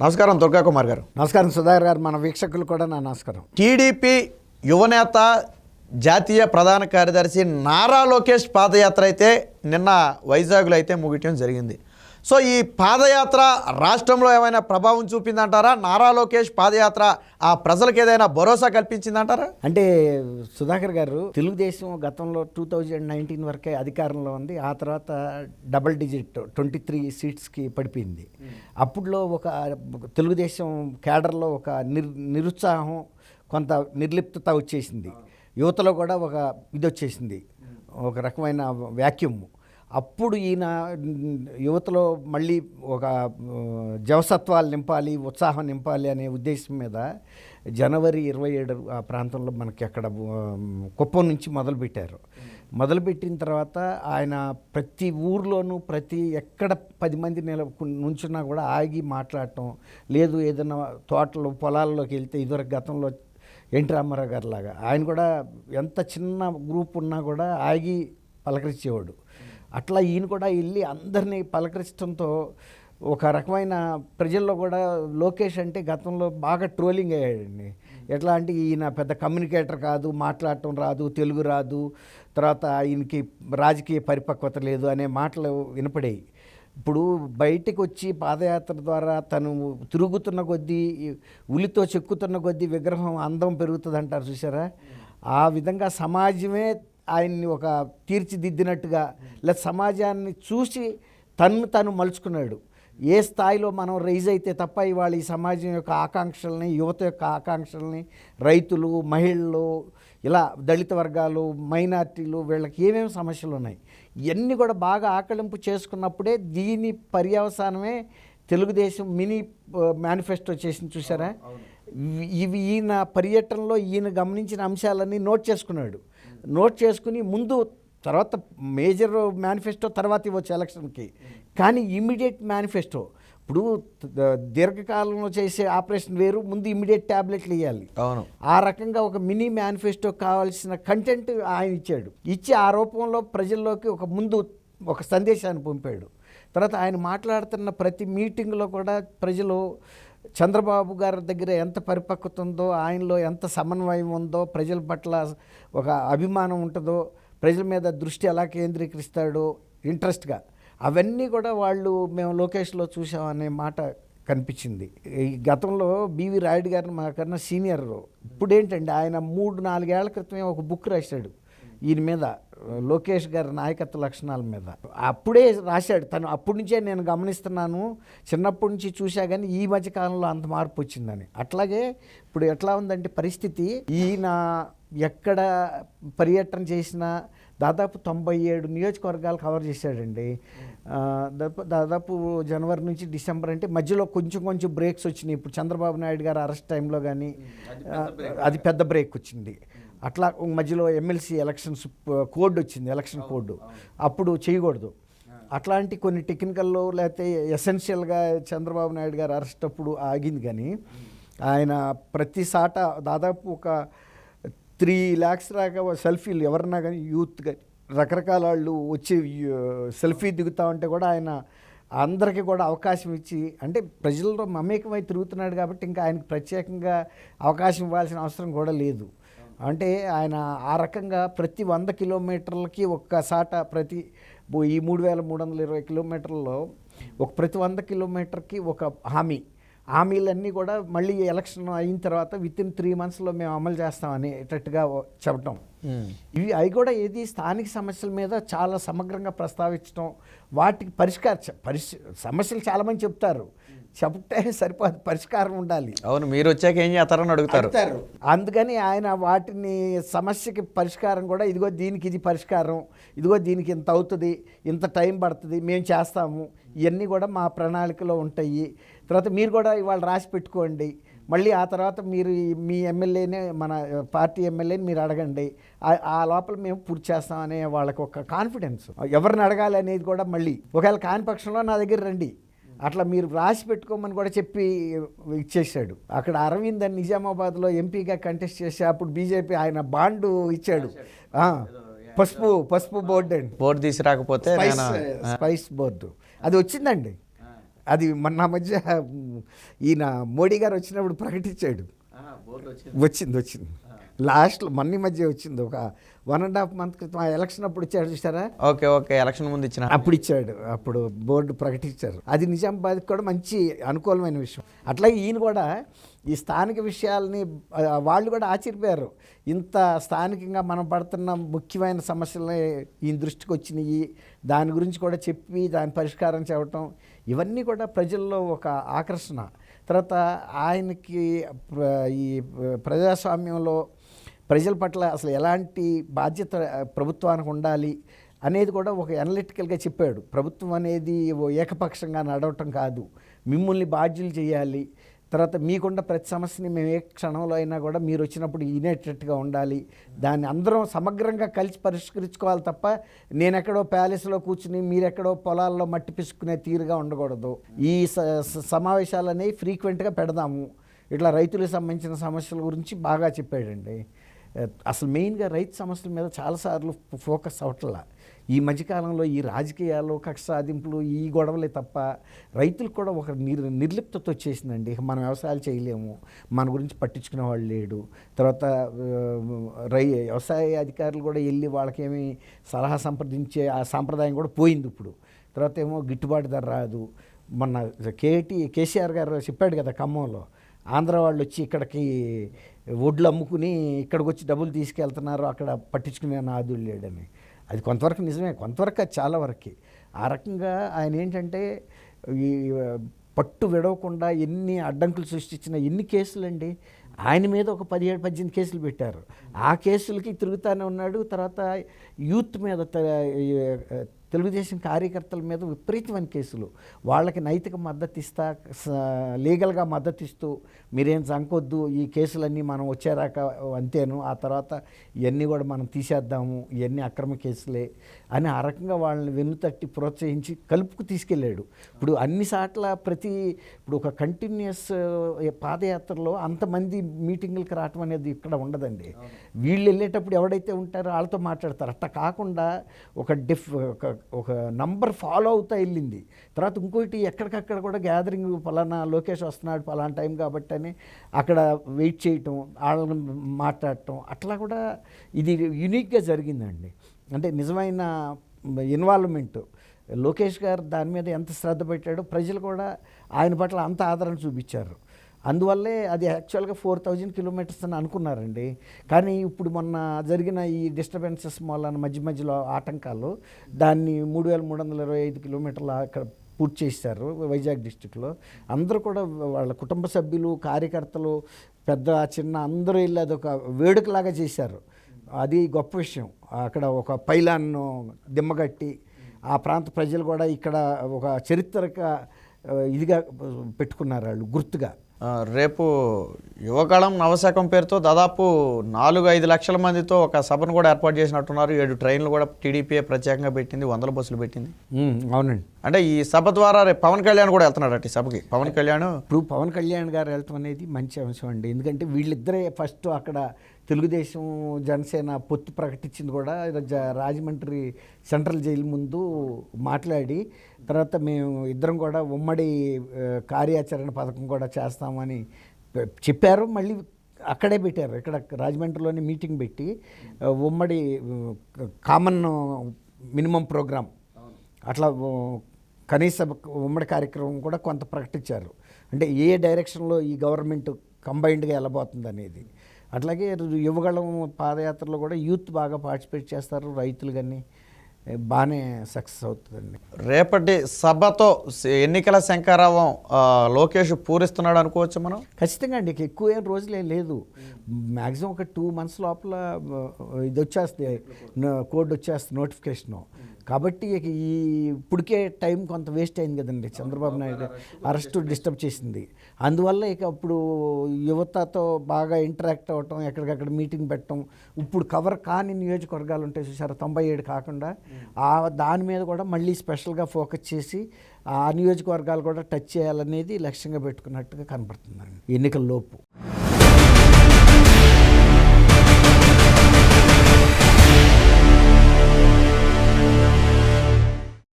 నమస్కారం దుర్గా కుమార్ గారు. నమస్కారం సుధాకర్ గారు. మన వీక్షకులు కూడా నా నమస్కారం. టీడీపీ యువనేత జాతీయ ప్రధాన కార్యదర్శి నారా లోకేష్ పాదయాత్ర అయితే నిన్న వైజాగ్లో అయితే ముగియటం జరిగింది. సో ఈ పాదయాత్ర రాష్ట్రంలో ఏమైనా ప్రభావం చూపిందంటారా? నారా లోకేష్ పాదయాత్ర ఆ ప్రజలకు ఏదైనా భరోసా కల్పించిందంటారా? అంటే సుధాకర్ గారు తెలుగుదేశం గతంలో టూ థౌజండ్ నైన్టీన్ వరకే అధికారంలో ఉంది. ఆ తర్వాత డబుల్ డిజిట్ ట్వంటీ త్రీ సీట్స్కి పడిపోయింది. అప్పుడులో ఒక తెలుగుదేశం క్యాడర్లో ఒక నిర్ నిరుత్సాహం కొంత నిర్లిప్తత వచ్చేసింది. యువతలో కూడా ఒక ఇది వచ్చేసింది. ఒక రకమైన వ్యాక్యూమ్. అప్పుడు ఈయన యువతలో మళ్ళీ ఒక జవసత్వాలు నింపాలి ఉత్సాహం నింపాలి అనే ఉద్దేశం మీద జనవరి ఇరవై ఏడు ఆ ప్రాంతంలో మనకి అక్కడ కుప్పం నుంచి మొదలుపెట్టారు. మొదలుపెట్టిన తర్వాత ఆయన ప్రతి ఊర్లోనూ ప్రతి ఎక్కడ పది మంది నిల నుంచున్నా కూడా ఆగి మాట్లాడటం లేదు ఏదైనా తోటలు పొలాల్లోకి వెళ్తే ఇదివరకు గతంలో ఎన్టీ రామారావు గారు లాగా ఆయన కూడా ఎంత చిన్న గ్రూప్ ఉన్నా కూడా ఆగి పలకరించేవాడు. అట్లా ఈయన కూడా వెళ్ళి అందరినీ పలకరించడంతో ఒక రకమైన ప్రజల్లో కూడా లోకేష్ అంటే గతంలో బాగా ట్రోలింగ్ అయ్యాడండి. ఎట్లా అంటే ఈయన పెద్ద కమ్యూనికేటర్ కాదు మాట్లాడటం రాదు తెలుగు రాదు తర్వాత ఈయనకి రాజకీయ పరిపక్వత లేదు అనే మాటలు వినపడేవి ఇప్పుడు బయటకు వచ్చి పాదయాత్ర ద్వారా తను తిరుగుతున్న కొద్దీ ఉలితో చెక్కుతున్న కొద్దీ విగ్రహం అందం పెరుగుతుంది అంటారు చూసారా ఆ విధంగా సమాజమే ఆయన్ని ఒక తీర్చిదిద్దినట్టుగా లేదా సమాజాన్ని చూసి తన్ను తను మలుచుకున్నాడు. ఏ స్థాయిలో మనం రైజ్ అయితే తప్ప ఇవాళ ఈ సమాజం యొక్క ఆకాంక్షల్ని యువత యొక్క ఆకాంక్షల్ని రైతులు మహిళలు ఇలా దళిత వర్గాలు మైనార్టీలు వీళ్ళకి ఏమేమి సమస్యలు ఉన్నాయి? ఇవన్నీ కూడా బాగా ఆకలింపు చేసుకున్నప్పుడే దీని పర్యవసానమే తెలుగుదేశం మినీ మేనిఫెస్టో చేసింది చూసారా ఇవి ఈయన పర్యటనలో ఈయన గమనించిన అంశాలన్నీ నోట్ చేసుకున్నాడు. నోట్ చేసుకుని ముందు తర్వాత మేజర్ మేనిఫెస్టో తర్వాత ఇవ్వచ్చు ఎలక్షన్కి. కానీ ఇమీడియట్ మేనిఫెస్టో. ఇప్పుడు దీర్ఘకాలంలో చేసే ఆపరేషన్ వేరు ముందు ఇమీడియట్ ట్యాబ్లెట్లు ఇవ్వాలి అవును. ఆ రకంగా ఒక మినీ మేనిఫెస్టో కావాల్సిన కంటెంట్ ఆయన ఇచ్చాడు. ఇచ్చి ఆ రూపంలో ప్రజల్లోకి ఒక ముందు ఒక సందేశాన్ని పంపాడు. తర్వాత ఆయన మాట్లాడుతున్న ప్రతి మీటింగ్లో కూడా ప్రజలు చంద్రబాబు గారి దగ్గర ఎంత పరిపక్వత ఉందో ఆయనలో ఎంత సమన్వయం ఉందో ప్రజల పట్ల ఒక అభిమానం ఉంటుందో ప్రజల మీద దృష్టి ఎలా కేంద్రీకరిస్తాడో ఇంట్రెస్ట్గా. అవన్నీ కూడా వాళ్ళు మేము లోకేష్లో చూసామనే మాట కనిపించింది. ఈ గతంలో బీవీ రాయుడు గారిని మాకన్నా సీనియర్. ఇప్పుడు ఏంటండి ఆయన మూడు నాలుగేళ్ళ క్రితమే ఒక బుక్ రాశాడు. ఈయన మీద. లోకేష్ గారి నాయకత్వ లక్షణాల మీద. అప్పుడే రాశాడు. తను అప్పటి నుంచే నేను గమనిస్తున్నాను. చిన్నప్పటి నుంచి చూసా కానీ ఈ మధ్య కాలంలో అంత మార్పు వచ్చిందని. అట్లాగే ఇప్పుడు ఎట్లా ఉందంటే పరిస్థితి ఈయన ఎక్కడ పర్యటన చేసినా దాదాపు తొంభై ఏడు నియోజకవర్గాలు కవర్ చేశాడండి. దాదాపు జనవరి నుంచి డిసెంబర్ అంటే మధ్యలో కొంచెం కొంచెం బ్రేక్స్ వచ్చినాయి. ఇప్పుడు చంద్రబాబు నాయుడు గారు అరెస్ట్ టైంలో కానీ అది పెద్ద బ్రేక్. వచ్చింది. అట్లా మధ్యలో ఎమ్మెల్సీ ఎలక్షన్స్ కోడ్ వచ్చింది ఎలక్షన్ కోడ్. అప్పుడు చేయకూడదు. అట్లాంటి కొన్ని టెక్నికల్లో లేకపోతే ఎసెన్షియల్గా చంద్రబాబు నాయుడు గారు అరెస్ట్ అప్పుడు ఆగింది కానీ ఆయన ప్రతి సాట దాదాపు ఒక త్రీ ల్యాక్స్ దాకా సెల్ఫీలు ఎవరన్నా కానీ యూత్ కానీ రకరకాల వాళ్ళు వచ్చి సెల్ఫీ దిగుతా ఉంటే కూడా ఆయన అందరికీ కూడా అవకాశం ఇచ్చి అంటే ప్రజల్లో మమేకమై తిరుగుతున్నాడు కాబట్టి ఇంకా ఆయనకు ప్రత్యేకంగా అవకాశం ఇవ్వాల్సిన అవసరం కూడా లేదు. అంటే ఆయన ఆ రకంగా ప్రతి వంద కిలోమీటర్లకి ఒక్క సాట ప్రతి ఈ మూడు వేల మూడు వందల ఇరవై కిలోమీటర్లలో ఒక ప్రతి వంద కిలోమీటర్కి ఒక హామీ. హామీలన్నీ కూడా మళ్ళీ ఎలక్షన్ అయిన తర్వాత విత్ ఇన్ త్రీ మంత్స్లో మేము అమలు చేస్తాం అనేటట్టుగా చెప్పడం ఇవి అవి కూడా ఏది స్థానిక సమస్యల మీద చాలా సమగ్రంగా ప్రస్తావించడం వాటికి పరిష్కార పరిష్ సమస్యలు చాలామంది చెప్తారు. చెప్తే సరిపోదు పరిష్కారం ఉండాలి. అవును మీరు వచ్చాక ఏం చేస్తారని అడుగుతారు. అందుకని ఆయన వాటిని సమస్యకి పరిష్కారం కూడా ఇదిగో దీనికి ఇది పరిష్కారం ఇదిగో దీనికి ఇంత అవుతుంది ఇంత టైం పడుతుంది మేము చేస్తాము ఇవన్నీ కూడా మా ప్రణాళికలో ఉంటాయి. తర్వాత మీరు కూడా ఇవాళ రాసి పెట్టుకోండి. మళ్ళీ ఆ తర్వాత మీరు మీ ఎమ్మెల్యేనే మన పార్టీ ఎమ్మెల్యేని మీరు అడగండి. ఆ- లోపల మేము పూర్తి చేస్తాం అనే వాళ్ళకి ఒక కాన్ఫిడెన్స్ ఎవరిని అడగాలి అనేది కూడా మళ్ళీ. ఒకవేళ కాని పక్షంలో నా దగ్గర రండి. అట్లా మీరు రాసి పెట్టుకోమని కూడా చెప్పి ఇచ్చేసాడు అక్కడ అరవింద్ అని నిజామాబాద్లో ఎంపీగా కంటెస్ట్ చేసి అప్పుడు బీజేపీ ఆయన బాండు ఇచ్చాడు. పసుపు పసుపు బోర్డు అండి. బోర్డు తీసి రాకపోతే స్పైస్ బోర్డు. అది వచ్చిందండి. అది మొన్న మధ్య ఈయన మోడీ గారు వచ్చినప్పుడు ప్రకటించాడు. వచ్చింది. వచ్చింది లాస్ట్లో మొన్న మధ్య వచ్చింది. ఒక వన్ అండ్ హాఫ్ మంత్ క్రితం ఆ ఎలక్షన్ అప్పుడు ఇచ్చాడు చూసారా? Okay okay. ఎలక్షన్ ముందు ఇచ్చిన. అప్పుడు ఇచ్చాడు. అప్పుడు బోర్డు ప్రకటించారు. అది నిజామాబాద్కి కూడా మంచి అనుకూలమైన విషయం. అట్లాగే ఈయన కూడా ఈ స్థానిక విషయాల్ని వాళ్ళు కూడా ఆశ్చర్యపోయారు. ఇంత స్థానికంగా మనం పడుతున్న ముఖ్యమైన సమస్యలని ఈయన దృష్టికి వచ్చినాయి. దాని గురించి కూడా చెప్పి దాని పరిష్కారం చెప్పటం ఇవన్నీ కూడా ప్రజల్లో ఒక ఆకర్షణ. తర్వాత ఆయనకి ఈ ప్రజాస్వామ్యంలో ప్రజల పట్ల అసలు ఎలాంటి బాధ్యత ప్రభుత్వానికి ఉండాలి అనేది కూడా ఒక అనలిటికల్గా చెప్పాడు. ప్రభుత్వం అనేది ఓ ఏకపక్షంగా నడవటం కాదు. మిమ్మల్ని బాధ్యులు చేయాలి. తర్వాత మీకున్న ప్రతి సమస్యని మేము ఏ క్షణంలో అయినా కూడా మీరు వచ్చినప్పుడు వినేటట్టుగా ఉండాలి. దాన్ని అందరం సమగ్రంగా కలిసి పరిష్కరించుకోవాలి తప్ప నేను ఎక్కడో ప్యాలెస్లో కూర్చుని మీరెక్కడో పొలాల్లో మట్టి పిసుకునే తీరుగా ఉండకూడదు. ఈ స- ఫ్రీక్వెంట్గా పెడదాము. ఇట్లా రైతులకు సంబంధించిన సమస్యల గురించి బాగా చెప్పాడండి. అసలు మెయిన్గా రైతు సమస్యల మీద చాలాసార్లు ఫోకస్ అవట్లా. ఈ మధ్యకాలంలో ఈ రాజకీయాలు కక్ష సాధింపులు ఈ గొడవలే తప్ప రైతులకు కూడా ఒక నిర్ నిర్లిప్తత వచ్చేసిందండి మనం వ్యవసాయాలు చేయలేము. మన గురించి పట్టించుకునే వాళ్ళు లేడు. తర్వాత రై వ్యవసాయ అధికారులు కూడా వెళ్ళి వాళ్ళకేమి సలహా సంప్రదించే ఆ సాంప్రదాయం కూడా పోయింది ఇప్పుడు. తర్వాత ఏమో గిట్టుబాటు ధర రాదు. మొన్న కేటీ కేసీఆర్ గారు చెప్పాడు కదా ఖమ్మంలో ఆంధ్ర వాళ్ళు వచ్చి ఇక్కడికి వడ్లు అమ్ముకుని ఇక్కడికి వచ్చి డబ్బులు తీసుకెళ్తున్నారు. అక్కడ పట్టించుకునే నాదుడు లేడని. అది కొంతవరకు నిజమే కొంతవరకు చాలా వరకు. ఆ రకంగా ఆయన ఏంటంటే ఈ పట్టు విడవకుండా ఎన్ని అడ్డంకులు సృష్టించిన ఎన్ని కేసులండి ఆయన మీద ఒక పదిహేడు పద్దెనిమిది కేసులు పెట్టారు. ఆ కేసులకి తిరుగుతానే ఉన్నాడు తర్వాత యూత్ మీద తెలుగుదేశం కార్యకర్తల మీద విపరీతమైన కేసులు. వాళ్ళకి నైతిక మద్దతు ఇస్తా లీగల్గా మద్దతు ఇస్తూ మీరేం చంకొద్దు ఈ కేసులన్నీ మనం వచ్చేరాక అంతేను ఆ తర్వాత ఇవన్నీ కూడా మనం తీసేద్దాము ఇవన్నీ అక్రమ కేసులే అని ఆ రకంగా వాళ్ళని వెన్నుతట్టి ప్రోత్సహించి కలుపుకు తీసుకెళ్ళాడు. ఇప్పుడు అన్ని సాట్ల ప్రతి ఇప్పుడు ఒక కంటిన్యూస్ పాదయాత్రలో అంతమంది మీటింగులకు రావటం అనేది ఇక్కడ ఉండదండి. వీళ్ళు వెళ్ళేటప్పుడు ఎవడైతే ఉంటారో వాళ్ళతో మాట్లాడతారు. అట్లా కాకుండా ఒక డిఫ్ ఒక ఒక నంబర్ ఫాలో అవుతా వెళ్ళింది. తర్వాత ఇంకోటి ఎక్కడికక్కడ కూడా గ్యాదరింగ్ పలానా లోకేష్ వస్తున్నాడు పలానా టైం కాబట్టి అని అక్కడ వెయిట్ చేయటం వాళ్ళని మాట్లాడటం అట్లా కూడా ఇది యునిక్గా జరిగిందండి. అంటే నిజమైన ఇన్వాల్వ్మెంట్. లోకేష్ గారు దాని మీద ఎంత శ్రద్ధ పెట్టాడో ప్రజలు కూడా ఆయన పట్ల అంత ఆదరణ చూపించారు. అందువల్లే అది యాక్చువల్గా ఫోర్ థౌజండ్ కిలోమీటర్స్ అని అనుకున్నారండి. కానీ ఇప్పుడు మొన్న జరిగిన ఈ డిస్టర్బెన్సెస్ మూలన మధ్య మధ్యలో ఆటంకాలు దాన్ని మూడు వేల మూడు వందల ఇరవై ఐదు కిలోమీటర్ల అక్కడ పూర్తి చేశారు వైజాగ్ డిస్టిక్లో అందరూ కూడా వాళ్ళ కుటుంబ సభ్యులు కార్యకర్తలు పెద్ద చిన్న అందరూ వెళ్ళి అదొక వేడుకలాగా చేశారు. అది గొప్ప విషయం. అక్కడ ఒక పైలాన్ను దిమ్మగట్టి ఆ ప్రాంత ప్రజలు కూడా ఇక్కడ ఒక చరిత్రక ఇదిగా పెట్టుకున్నారు వాళ్ళు గుర్తుగా. రేపు యువకాలం నవశకం పేరుతో దాదాపు నాలుగు ఐదు లక్షల మందితో ఒక సభను కూడా ఏర్పాటు చేసినట్టున్నారు. ఏడు ట్రైన్లు కూడా టీడీపీ ప్రత్యేకంగా పెట్టింది వందల బస్సులు పెట్టింది. అవునండి. అంటే ఈ సభ ద్వారా రేపు పవన్ కళ్యాణ్ కూడా వెళ్తున్నాడట ఈ సభకి. పవన్ కళ్యాణ్ ఇప్పుడు పవన్ కళ్యాణ్ గారు వెళ్ళటం అనేది మంచి అంశం అండి. ఎందుకంటే వీళ్ళిద్దరే ఫస్ట్ అక్కడ తెలుగుదేశం జనసేన పొత్తు ప్రకటించింది కూడా. జ- రాజమండ్రి సెంట్రల్ జైలు ముందు మాట్లాడి తర్వాత మేము ఇద్దరం కూడా ఉమ్మడి కార్యాచరణ పథకం కూడా చేస్తామని చెప్పారు. మళ్ళీ అక్కడే పెట్టారు. ఇక్కడ రాజమండ్రిలోనే మీటింగ్ పెట్టి ఉమ్మడి కామన్ మినిమం ప్రోగ్రామ్ అట్లా కనీస ఉమ్మడి కార్యక్రమం కూడా కొంత ప్రకటించారు. అంటే ఏ డైరెక్షన్లో ఈ గవర్నమెంట్ కంబైన్డ్గా వెళ్ళబోతుంది అనేది అట్లాగే యువగళం పాదయాత్రలో కూడా యూత్ బాగా పార్టిసిపేట్ చేస్తారు. రైతులు కానీ బాగానే సక్సెస్ అవుతుందండి. రేపటి సభతో ఎన్నికల శంకారావం లోకేష్ పూరిస్తున్నాడు అనుకోవచ్చు మనం? ఖచ్చితంగా అండి. ఎక్కువ ఏం రోజులే లేదు. మ్యాక్సిమం ఒక టూ మంత్స్ లోపల ఇది వచ్చేస్తుంది కోడ్ వచ్చేస్తుంది నోటిఫికేషను. కాబట్టి ఇక ఈ ఇప్పటికే టైం కొంత వేస్ట్ అయింది కదండి. చంద్రబాబు నాయుడు అరెస్ట్ డిస్టర్బ్ చేసింది. అందువల్ల ఇక అప్పుడు యువతతో బాగా ఇంటరాక్ట్ అవ్వటం ఎక్కడికక్కడ మీటింగ్ పెట్టడం ఇప్పుడు కవర్ కాని నియోజకవర్గాలు ఉంటాయి చూసారా తొంభై ఏడు కాకుండా ఆ దాని మీద కూడా మళ్ళీ స్పెషల్గా ఫోకస్ చేసి ఆ నియోజకవర్గాలు కూడా టచ్ చేయాలనేది లక్ష్యంగా పెట్టుకున్నట్టుగా కనపడుతుందండి. ఎన్నికల లోపు